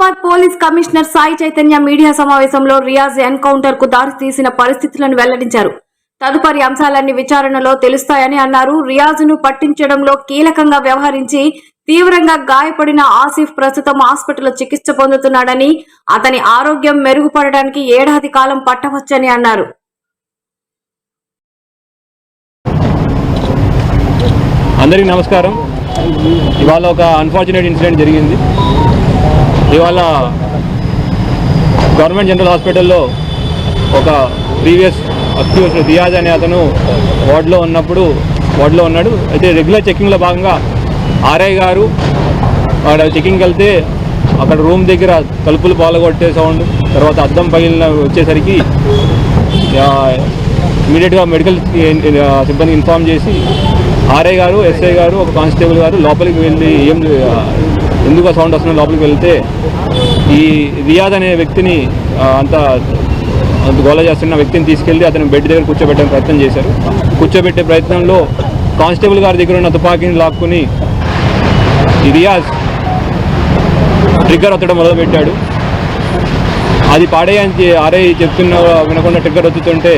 Nizamabad police commissioner Sai Chaitanya media సమావేశంలో రియాజ్ ఎన్కౌంటర్కు దారితీసిన పరిస్థితులను వెల్లడించారు. తదుపరి అంశాలన్నీ విచారణలో తెలుస్తాయని అన్నారు. రియాజ్ను పట్టించడంలో కీలకంగా వ్యవహరించి తీవ్రంగా గాయపడిన ఆసిఫ్ ప్రస్తుతం హాస్పిటల్లో చికిత్స పొందుతున్నాడని అతని ఆరోగ్యం మెరుగుపడడానికి ఏడాది కాలం పట్టవచ్చని అన్నారు. అందరికీ నమస్కారం. ఇవాళ ఒక అన్ఫార్చునేట్ ఇన్సిడెంట్ జరిగింది. ఇవాళ గవర్నమెంట్ జనరల్ హాస్పిటల్లో ఒక ప్రీవియస్ అక్యూస్ రియాజ్ అనే అతను వార్డులో ఉన్నప్పుడు వార్డులో ఉన్నాడు. అయితే రెగ్యులర్ చెకింగ్లో భాగంగా ఆర్ఐ గారు అక్కడ చెకింగ్కి వెళ్తే అక్కడ రూమ్ దగ్గర తలుపులు పాలగొట్టే సౌండ్ తర్వాత అద్దం పగిలిన వచ్చేసరికి ఇమీడియట్గా మెడికల్ సిబ్బందికి ఇన్ఫామ్ చేసి ఆర్ఐ గారు ఎస్ఐ గారు ఒక కానిస్టేబుల్ గారు లోపలికి వెళ్ళి ఏం ఎందుకు ఆ సౌండ్ వస్తుందో లోపలికి వెళ్తే ఈ రియాద్ అనే వ్యక్తిని అంత అంత గోల చేస్తున్న వ్యక్తిని తీసుకెళ్ళి అతను బెడ్ దగ్గర కూర్చోబెట్టే ప్రయత్నం చేశారు. కూర్చోబెట్టే ప్రయత్నంలో కానిస్టేబుల్ గారి దగ్గర ఉన్న తుపాకీని లాక్కుని ఈ రియాజ్ ట్రిగ్గర్ ఒత్తడం మొదలుపెట్టాడు. అది పాడేయని ఆర్ఐ చెప్తున్న వినకుండా ట్రిగ్గర్ వచ్చుతుంటే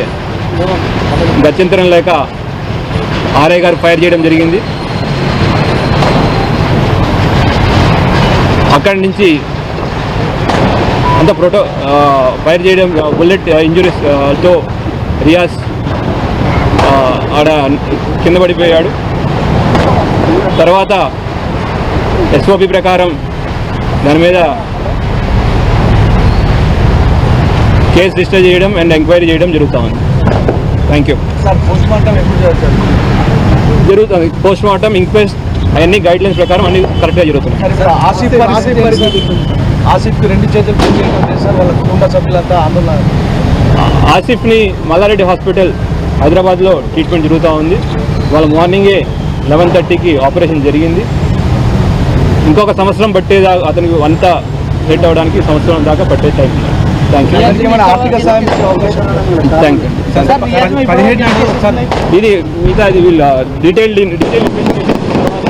గత్యంతరం లేక ఆర్ఐ గారు ఫైర్ చేయడం జరిగింది. అక్కడి నుంచి అంత ప్రోటో ఫైర్ చేయడం బుల్లెట్ ఇంజురీస్తో రియాజ్ ఆడ కింద పడిపోయాడు. తర్వాత ఎస్ఓపి ప్రకారం దాని మీద కేసు రిజిస్టర్ చేయడం అండ్ ఎంక్వైరీ చేయడం జరుగుతూ ఉంది. Thank you sir post mortem ఎప్పుడు జరుగుతుంది పోస్ట్ మార్టం ఇంక్వెస్ట్ అవన్నీ గైడ్ లైన్స్ ప్రకారం అన్ని కరెక్ట్గా జరుగుతున్నాయి? ఆసిఫ్కి రెండు చేతులు సార్ వాళ్ళ కుటుంబ సభ్యులంతా ఆందోళన. ఆసిఫ్ని మల్లారెడ్డి హాస్పిటల్ హైదరాబాద్లో ట్రీట్మెంట్ జరుగుతూ ఉంది. వాళ్ళ మార్నింగే లెవెన్ థర్టీకి ఆపరేషన్ జరిగింది. ఇంకొక సంవత్సరం పట్టేదా అతనికి అంతా సెట్ అవ్వడానికి సంవత్సరం దాకా పట్టే టైం ఇది మిగతా ఇది వీళ్ళ డీటెయిల్ డీటెయిల్ ఇన్వెస్టిగేషన్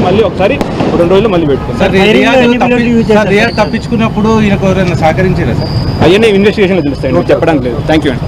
మళ్ళీ ఒకసారి రెండు రోజులు మళ్ళీ పెట్టుకుంటాం. తప్పించుకున్నప్పుడు ఈయనకు ఎవరైనా సహకరించారా సార్? అవన్నీ ఇన్వెస్టిగేషన్లో తెలుస్తాయి. చెప్పడానికి లేదు. థ్యాంక్ యూ అండి.